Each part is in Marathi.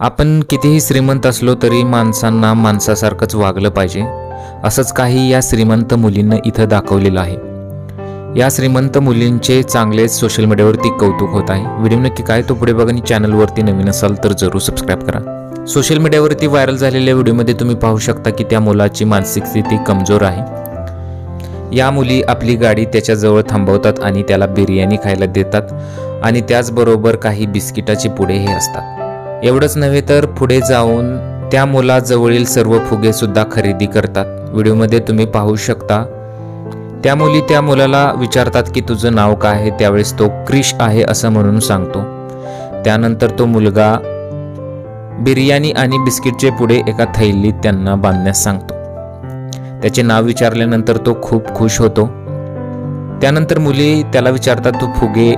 आपण कितीही श्रीमंत असलो तरी माणसांना माणसासारखंच वागलं पाहिजे. असंच काही या श्रीमंत मुलींना इथं दाखवलेलं आहे. या श्रीमंत मुलींचे चांगलेच सोशल मीडियावरती कौतुक होत आहे. व्हिडिओ नक्की काय तो पुढे बघा आणि चॅनलवरती नवीन असाल तर जरूर सबस्क्राईब करा. सोशल मीडियावरती व्हायरल झालेल्या व्हिडिओमध्ये तुम्ही पाहू शकता की त्या मुलाची मानसिक स्थिती कमजोर आहे. या मुली आपली गाडी त्याच्याजवळ थांबवतात आणि त्याला बिर्याणी खायला देतात आणि त्याचबरोबर काही बिस्किटाची पुढे हे असतात. एवढंच नव्हे तर पुढे जाऊन त्या मुलाजवळील सर्व फुगे सुद्धा खरेदी करतात. व्हिडिओमध्ये तुम्ही पाहू शकता त्या मुली त्या मुलाला विचारतात की तुझं नाव काय आहे? त्यावेळेस तो क्रिश आहे असं म्हणून सांगतो. त्यानंतर तो मुलगा बिर्याणी आणि बिस्किटचे पुढे एका थैलीत त्यांना बांधण्यास सांगतो. त्याचे नाव विचारल्यानंतर तो खूप खुश होतो. त्यानंतर मुली त्याला विचारतात तू फुगे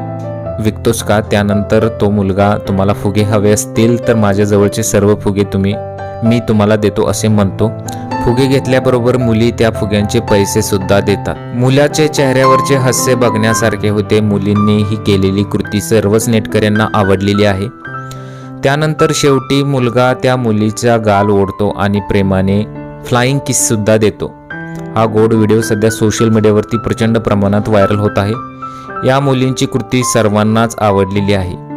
विकतोस का? त्यानंतर तो मुलगा तुम्हाला फुगे हवे असतील तर माझ्या जवळचे सर्व फुगे तुम्ही मी तुम्हाला देतो असे म्हणतो. फुगे घेतल्याबरोबर मुली त्या फुग्यांचे पैसे सुद्धा देतात. मुलाचे चेहऱ्यावरचे हास्य बघण्यासारखे होते. मुलींनी ही केलेली कृती सर्वच नेटकऱ्यांना आवडलेली आहे. त्यानंतर शेवटी मुलगा त्या मुलीचा गाल ओढतो आणि प्रेमाने फ्लाइंग किस सुद्धा देतो. हा गोड व्हिडिओ सध्या सोशल मीडियावरती प्रचंड प्रमाणात व्हायरल होत आहे. या मुलींची कृती सर्वांनाच आवडलेली आहे.